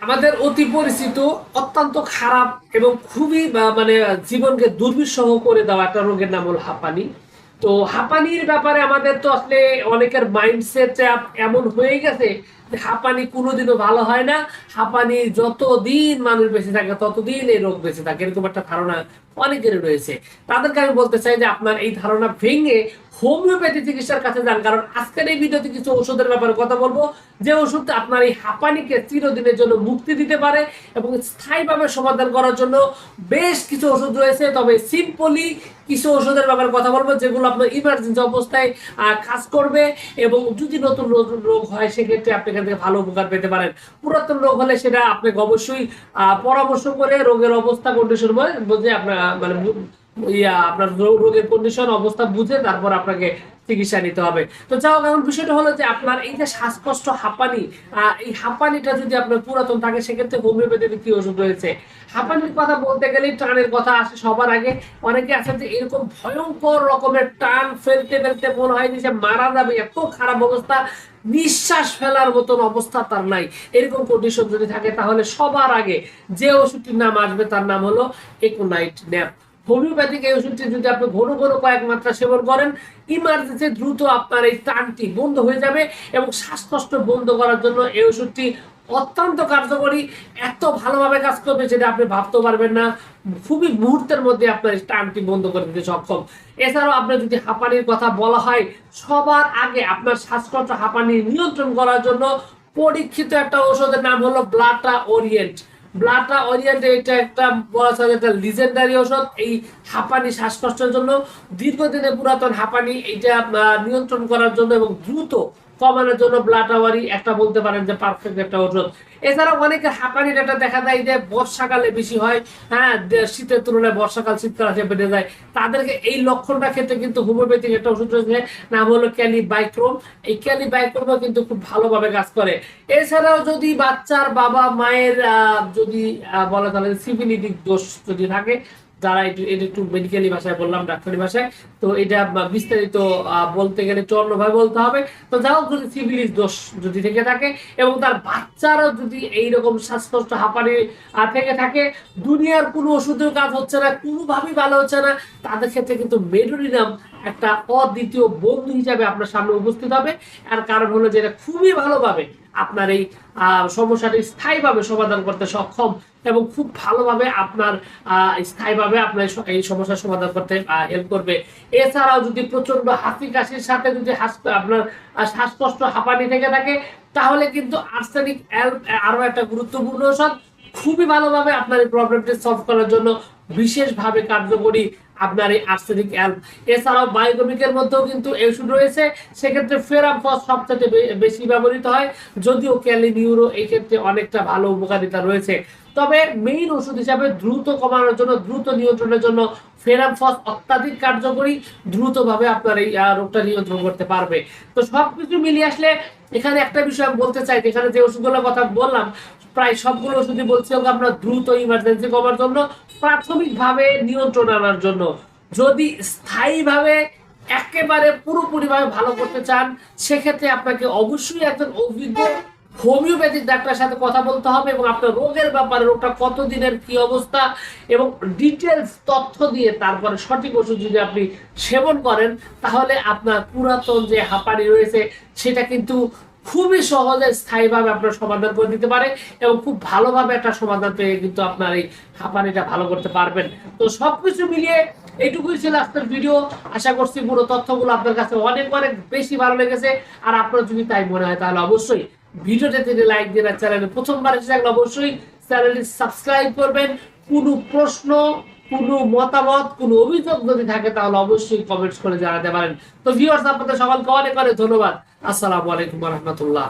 আমাদের অতি পরিচিত, অত্যন্ত খারাপ এবং খুবই মানে জীবনকে দুর্বিষহ করে দেওয়া একটা রোগের নাম হল হাঁপানি। তো হাঁপানির ব্যাপারে আমাদের তো আসলে অনেকের মাইন্ডসেট এমন হয়ে গেছে হাঁপানি কোনোদিনও ভালো হয় না। হাঁপানি যতদিন মানুষ বেঁচে থাকে, ততদিন এই রোগ বেঁচে থাকে, এরকম একটা ধারণা অনেকের রয়েছে। তাদেরকে আমি বলতে চাই যে আপনার এই ধারণা ভেঙে হোমিওপ্যাথি চিকিৎসার কাছে যান, কারণ আজকের এই ভিডিওতে কিছু ওষুধের ব্যাপারে কথা বলব। যে ওষুধটা আপনার এই হাঁপানিকে চিরদিনের জন্য মুক্তি দিতে পারে এবং স্থায়ীভাবে সমাধান করার জন্য বেশ কিছু ওষুধ রয়েছে। তবে সিম্পলি কিছু ওষুধের ব্যাপারে কথা বলব, যেগুলো আপনার ইমার্জেন্সি অবস্থায় কাজ করবে এবং যদি নতুন রোগ হয়, সেক্ষেত্রে আপনি এখান থেকে ভালো উপকার পেতে পারেন। পুরাতন রোগ হলে সেটা আপনাকে অবশ্যই পরামর্শ করে রোগের অবস্থা কন্ডিশন বুঝে আপনার মানে ইয়া, আপনার রোগের কন্ডিশন অবস্থা বুঝে তারপর আপনাকে চিকিৎসা নিতে হবে। তো যাও এখন বিষয়টা হলো যে আপনার এই যে শ্বাসকষ্ট, হাঁপানি এই হাঁপানিটা যদি আপনার পুরাতন থাকে, সেক্ষেত্রে কি ওষুধ রয়েছে? হাঁপানির কথা বলতে গেলে টানের কথা আসে সবার আগে। অনেকে যে এরকম ভয়ঙ্কর রকমের টান ফেলতে ফেলতে মনে হয় যে মারা যাবে, এত খারাপ অবস্থা, নিঃশ্বাস ফেলার মতন অবস্থা তার নাই। এরকম কন্ডিশন যদি থাকে, তাহলে সবার আগে যে ওষুধটির নাম আসবে, তার নাম হলো একোনাইট ন্যাপ হোমিওপ্যাথিক এই ওষুধটি যদি আপনি ঘন ঘন কয়েক মাত্রা সেবন করেন ইমার্জেন্সি দ্রুত আপনার এই টানটি বন্ধ হয়ে যাবে এবং শ্বাসকষ্ট বন্ধ করার জন্য এই ওষুধটি অত্যন্ত কার্যকরী, এত ভালোভাবে কাজ করবে যেটা আপনি ভাবতে পারবেন না। খুবই মুহূর্তের মধ্যে আপনার টানটি বন্ধ করে দিতে সক্ষম। এছাড়াও আপনার যদি হাঁপানির কথা বলা হয়, সবার আগে আপনার শ্বাসকষ্ট হাঁপানি নিয়ন্ত্রণ করার জন্য পরীক্ষিত একটা ওষুধের নাম হলো ব্লাটা ওরিয়েন্ট। ব্লাটা ওরিয়েন্ট এটা একটা বলা যায় একটা লিজেন্ডারি ওষুধ এই হাঁপানি শ্বাসকষ্টের জন্য দীর্ঘদিনে পুরাতন হাঁপানি এটা নিয়ন্ত্রণ করার জন্য এবং দ্রুত কমানোর জন্য ব্লাটাওয়ারি একটা বলতে পারেন যে পারফেক্ট একটা ওষুধ। এছাড়াও অনেকের হাঁপানির একটা দেখা যায় যে বর্ষাকালে বেশি হয় হ্যাঁ শীতের তুলনায় বর্ষাকাল, শীতকাল আসে বেড়ে যায়। তাদেরকে এই লক্ষণটা ক্ষেত্রে কিন্তু হোমিওপ্যাথিক একটা ওষুধ রয়েছে, নাম হলো ক্যালি বাইক্রোম এই ক্যালি বাইক্রোমও কিন্তু খুব ভালোভাবে কাজ করে। এছাড়াও যদি বাচ্চার বাবা মায়ের যদি বলা তাহলে সিভিলিটিক দোষ যদি থাকে যারা এটা একটু মেডিকেলি ভাষায় বললাম, ডাক্তারি ভাষায়, তো এটা বিস্তারিত বলতে গেলে অন্যভাবে বলতে হবে। তো যাও যদি সিভিলিস দোষ যদি থেকে থাকে এবং তার বাচ্চারও যদি এইরকম শ্বাসকষ্ট হাঁপানি থেকে থাকে, দুনিয়ার কোনো ওষুধের কাজ হচ্ছে না, কোনোভাবেই ভালো হচ্ছে না, তাদের ক্ষেত্রে কিন্তু মেডোরিনাম একটা অদ্বিতীয় বন্ধু হিসাবে আপনার সামনে উপস্থিত হবে। আর কারণ হলো যে এটা খুবই ভালোভাবে আপনার এই সমস্যাটি স্থায়ীভাবে সমাধান করতে সক্ষম এবং খুব ভালোভাবে আপনার স্থায়ীভাবে আপনার এই সমস্যার সমাধান করতে হেল্প করবে। এছাড়াও যদি প্রচণ্ড হাসি কাশির সাথে যদি আপনার শ্বাসকষ্ট, হাঁপানি থেকে থাকে, তাহলে কিন্তু আর্সেনিক আরও একটা গুরুত্বপূর্ণ ওষুধ খুবই ভালোভাবে আপনার এই প্রবলেমটি সলভ করার জন্য বিশেষভাবে কার্যকরী আপনার এই আর্সেনিক অ্যাল্প এছাড়াও বায়োগমিকের মধ্যেও কিন্তু এই ওষুধ রয়েছে। সেক্ষেত্রে ফেরাম ফস সবচেয়ে বেশি ব্যবহৃত হয়। যদিও ক্যালিনিউরো এই ক্ষেত্রে অনেকটা ভালো উপকারিতা রয়েছে। তবে মেইন ওষুধ হিসাবে দ্রুত কমানোর জন্য, দ্রুত নিয়ন্ত্রণের জন্য ফেরাম ফস অত্যাধিক কার্যকরী, দ্রুতভাবে আপনার এই রোগটা নিয়ন্ত্রণ করতে পারবে। তো সবকিছু মিলিয়ে আসলে এখানে একটা বিষয় আমি বলতে চাই এখানে যে ওষুধগুলোর কথা বললাম প্রায় সবগুলো ওষুধই বলছি আপনার দ্রুত ইমার্জেন্সি কমার জন্য, প্রাথমিকভাবে নিয়ন্ত্রণ আনার জন্য। যদি স্থায়ীভাবে একেবারে পুরোপুরিভাবে ভালো করতে চান, সেক্ষেত্রে আপনাকে অবশ্যই একজন অভিজ্ঞ হোমিওপ্যাথিক ডাক্তারের সাথে কথা বলতে হবে এবং আপনার রোগের ব্যাপারে, রোগটা কতদিনের কি অবস্থা এবং ডিটেলস তথ্য দিয়ে তারপরে সঠিক ওষুধ যদি আপনি সেবন করেন, তাহলে আপনার পুরাতন যে হাঁপানি রয়েছে, সেটা কিন্তু খুবই সহজে স্থায়ীভাবে আপনার সমাধান করে দিতে পারে এবং খুব ভালোভাবে একটা সমাধান পেয়ে কিন্তু আপনার এই হাঁপানিটা ভালো করতে পারবেন। তো সব কিছু মিলিয়ে এইটুকুই ছিল আজকের ভিডিও। আশা করছি পুরো তথ্যগুলো আপনার কাছে অনেক অনেক বেশি ভালো লেগেছে। আর আপনার যদি তাই মনে হয় তাহলে অবশ্যই ভিডিওতে তিনি লাইক দিন আর চ্যানেলে প্রথমবার এসে থাকলে অবশ্যই চ্যানেলটি সাবস্ক্রাইব করবেন। কোনো প্রশ্ন কোনো মতামত, কোনো অভিযোগ যদি থাকে, তাহলে অবশ্যই কমেন্টস করে জানাতে পারেন। তো ভিউয়ার্স আপনাদের সকলকে অনেক অনেক ধন্যবাদ। আসসালামু আলাইকুম রহমতুল্লাহ।